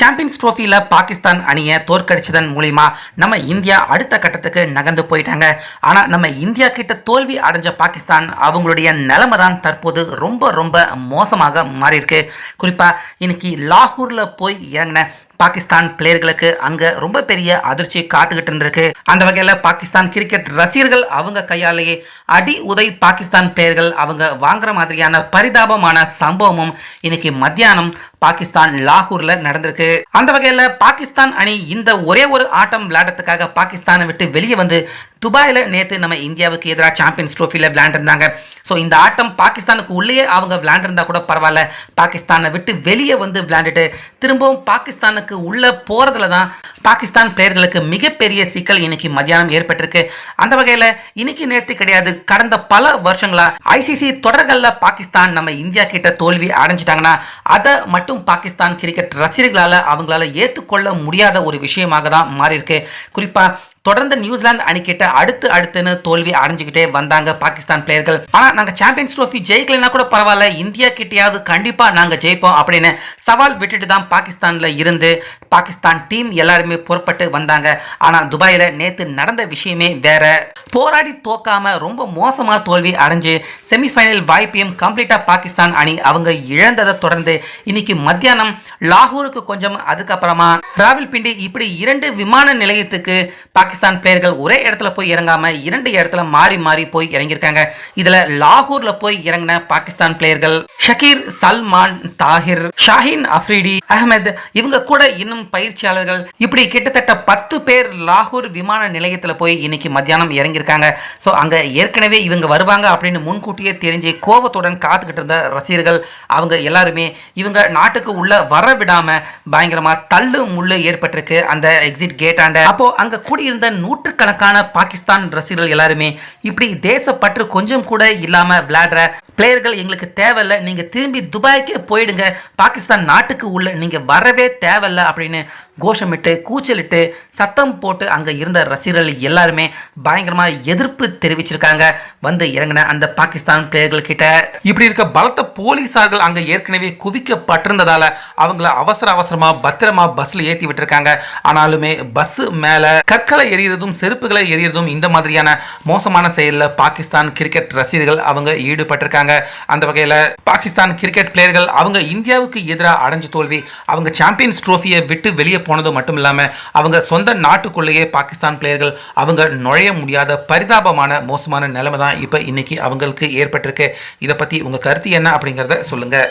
Champions ட்ரோஃபியில் Pakistan அணியை தோற்கடிச்சதன் மூலிமா நம்ம இந்தியா அடுத்த கட்டத்துக்கு நகர்ந்து போயிட்டாங்க. ஆனால் நம்ம இந்தியா கிட்ட தோல்வி அடைஞ்ச பாகிஸ்தான் அவங்களுடைய நிலைமை தான் தற்போது ரொம்ப ரொம்ப மோசமாக மாறியிருக்கு. குறிப்பாக இன்னைக்கு லாகூரில் போய் இறங்கின பாகிஸ்தான் பிளேயர்களுக்கு அங்க ரொம்ப பெரிய அதிர்ச்சி காத்துக்கிட்டு இருந்திருக்கு. அந்த வகையில பாகிஸ்தான் கிரிக்கெட் ரசிகர்கள் அவங்க கையாலேயே அடி உதை பாகிஸ்தான் பிளேயர்கள் அவங்க வாங்குற மாதிரியான பரிதாபமான சம்பவமும் இன்னைக்கு மத்தியானம் பாகிஸ்தான் லாகூர்ல நடந்திருக்கு. அந்த வகையில பாகிஸ்தான் அணி இந்த ஒரே ஒரு ஆட்டம் விளையாடுறதுக்காக பாகிஸ்தானை விட்டு வெளியே வந்து துபாயில் நேற்று நம்ம இந்தியாவுக்கு எதிராக சாம்பியன்ஸ் ட்ரோஃபியில் விளையாண்டுருந்தாங்க. ஸோ இந்த ஆட்டம் பாகிஸ்தானுக்கு உள்ளேயே அவங்க விளையாண்டுருந்தா கூட பரவாயில்ல. பாகிஸ்தானை விட்டு வெளியே வந்து விளையாண்டுட்டு திரும்பவும் பாகிஸ்தானுக்கு உள்ளே போகிறதுல தான் பாகிஸ்தான் பிளேயர்களுக்கு மிகப்பெரிய சிக்கல் இன்னைக்கு மத்தியானம் ஏற்பட்டிருக்கு. அந்த வகையில் இன்னைக்கு நேற்று கிடையாது. கடந்த பல வருஷங்களா ஐசிசி தொடர்களில் பாகிஸ்தான் நம்ம இந்தியா கிட்ட தோல்வி அடைஞ்சிட்டாங்கன்னா அதை மட்டும் பாகிஸ்தான் கிரிக்கெட் ரசிகர்களால் அவங்களால ஏற்றுக்கொள்ள முடியாத ஒரு விஷயமாக தான் மாறி இருக்கு குறிப்பாக தொடர்ந்து நியூசிலாந்து அணிக்கிட்ட அடுத்து அடுத்துன்னு தோல்வி அடைஞ்சுக்கிட்டே வந்தாங்க பாகிஸ்தான் பிளேயர்கள் ஆனா நாங்க சாம்பியன்ஸ் ட்ரோஃபி ஜெயிக்கலைன்னா கூட பரவாயில்ல. இந்தியா கிட்டயாவது கண்டிப்பா நாங்க ஜெயிப்போம் அப்படின்னு சவால் விட்டுட்டு தான் பாகிஸ்தான்ல இருந்து பாகிஸ்தான் டீம் எல்லாருமே புறப்பட்டு வந்தாங்க. ஆனா துபாயில நேத்து நடந்த விஷயமே வேற. போராடி தோக்காம ரொம்ப மோசமா தோல்வி அடைஞ்சு செமிஃபைனல் வாய்ப்பையும் கம்ப்ளீட்டா பாகிஸ்தான் அணி அவங்க இழந்ததை தொடர்ந்து இன்னைக்கு மத்தியானம் லாகூருக்கு கொஞ்சம் அதுக்கப்புறமா ராவல்பிண்டி இப்படி இரண்டு விமான நிலையத்துக்கு பாகிஸ்தான் பிளேயர்கள் ஒரே இடத்துல போய் இறங்காம இரண்டு இடத்துல மாறி மாறி போய் இறங்கியிருக்காங்க. இதுல லாகூரில் போய் இறங்கின பாகிஸ்தான் பிளேயர்கள் ஷக்கீர் சல்மான் தாஹிர் ஷாஹின் அஃப்ரிடி அஹ்மத் இவங்க கூட இன்னும் பயிற்சியாளர்கள். இப்படி கிட்டத்தட்ட பத்து பேர் லாகூர் விமான நிலையத்தில் போய் இன்னைக்கு மத்தியானம் இறங்கியிருக்காங்க. ஸோ அங்கே ஏற்கனவே இவங்க வருவாங்க அப்படின்னு முன்கூட்டியே தெரிஞ்சு கோபத்துடன் காத்துக்கிட்டு இருந்த ரசிகர்கள் அவங்க எல்லாருமே இவங்க நாட்டுக்கு உள்ள வர விடாம பயங்கரமா தள்ளு முள்ளு ஏற்பட்டிருக்கு அந்த எக்ஸிட் கேட்டாண்ட அப்போ அங்க கூடியிருந்த நூற்றுக்கணக்கான பாகிஸ்தான் ரசிகர்கள் எல்லாருமே இப்படி தேசப்பற்று கொஞ்சம் கூட இல்லாம விளையாடுற பிளேயர்கள் எங்களுக்கு தேவையில்ல. நீங்க திரும்பி துபாய்க்கே போயிடுங்க. பாகிஸ்தான் நாட்டுக்கு உள்ள நீங்க வரவே தேவையில்ல அப்படின்னு கோஷமிட்டு கூச்சலிட்டு சத்தம் போட்டு அங்க இருந்த ரசிகர்கள் எல்லாருமே பயங்கரமா எதிர்ப்பு தெரிவிச்சிருக்காங்க. வந்து இறங்கின அந்த பாகிஸ்தான் பிளேயர்கள் கிட்ட. இப்படி இருக்க பலத்த போலீசார்கள் அங்க ஏற்கனவே குவிக்கப்பட்டிருந்ததால அவங்கள அவசர அவசரமா பத்திரமா பஸ்ல ஏற்றி விட்டுருக்காங்க. ஆனாலுமே பஸ் மேல கற்களை எறிகிறதும் செருப்புகளை எறிகிறதும் இந்த மாதிரியான மோசமான செயலில் பாகிஸ்தான் கிரிக்கெட் ரசிகர்கள் அவங்க ஈடுபட்டிருக்காங்க. அந்த வகையில் பாகிஸ்தான் கிரிக்கெட் பிளேயர்கள் அவங்க இந்தியாவுக்கு எதிராக அடைஞ்ச தோல்வி அவங்க சாம்பியன்ஸ் ட்ரோஃபியை விட்டு வெளியே போனது மட்டும் இல்லாமல் அவங்க சொந்த நாட்டுக்குள்ளேயே பாகிஸ்தான் பிளேயர்கள் அவங்க நுழைய முடியாத பரிதாபமான மோசமான நிலைமை தான் இப்போ இன்னைக்கு அவங்களுக்கு ஏற்பட்டிருக்கு. இதை பற்றி உங்கள் கருத்து என்ன அப்படிங்கிறத சொல்லுங்கள்